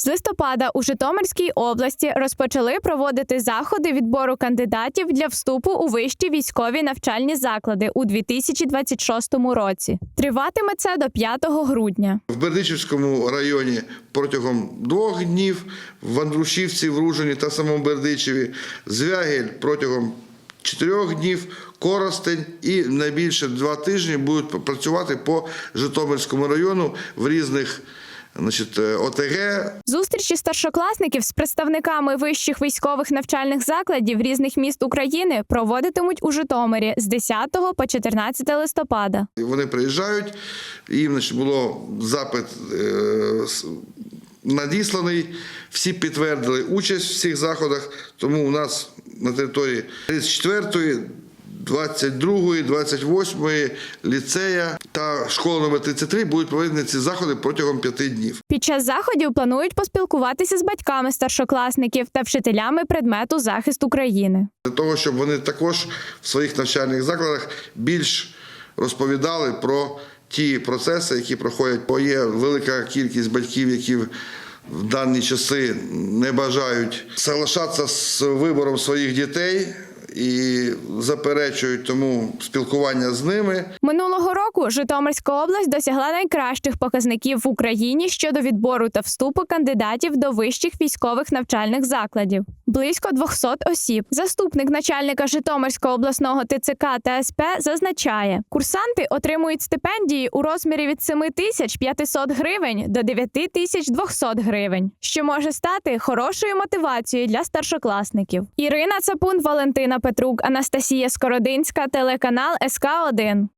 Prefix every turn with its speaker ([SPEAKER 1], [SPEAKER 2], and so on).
[SPEAKER 1] З листопада у Житомирській області розпочали проводити заходи відбору кандидатів для вступу у вищі військові навчальні заклади у 2026 році. Триватиме це до 5 грудня.
[SPEAKER 2] В Бердичівському районі протягом двох днів, в Андрушівці, в Ружині та самому Бердичеві, Звягель протягом чотирьох днів, Коростень і найбільше два тижні будуть працювати по Житомирському району в різних значить, е, ОТГ,
[SPEAKER 1] Зустрічі старшокласників з представниками вищих військових навчальних закладів різних міст України проводитимуть у Житомирі з 10 по 14 листопада.
[SPEAKER 2] Вони приїжджають, їм значить, було запит е, надісланий, всі підтвердили участь в цих заходах, тому у нас на території 34-ї, 22-ї, 28-ї ліцея та школа номер 33 будуть проведені ці заходи протягом п'яти днів.
[SPEAKER 1] Під час заходів планують поспілкуватися з батьками старшокласників та вчителями предмету захист України.
[SPEAKER 2] Для того, щоб вони також в своїх навчальних закладах більш розповідали про ті процеси, які проходять. Бо є велика кількість батьків, які в дані часи не бажають соглашатися з вибором своїх дітей і заперечують тому спілкування з ними.
[SPEAKER 1] Минулого року Житомирська область досягла найкращих показників в Україні щодо відбору та вступу кандидатів до вищих військових навчальних закладів. Близько 200 осіб. Заступник начальника Житомирського обласного ТЦК та СП зазначає, курсанти отримують стипендії у розмірі від 7 тисяч 500 гривень до 9 тисяч 200 гривень, що може стати хорошою мотивацією для старшокласників. Ірина Цапун, Валентина Петрук, Анастасія Скородинська, телеканал СК 1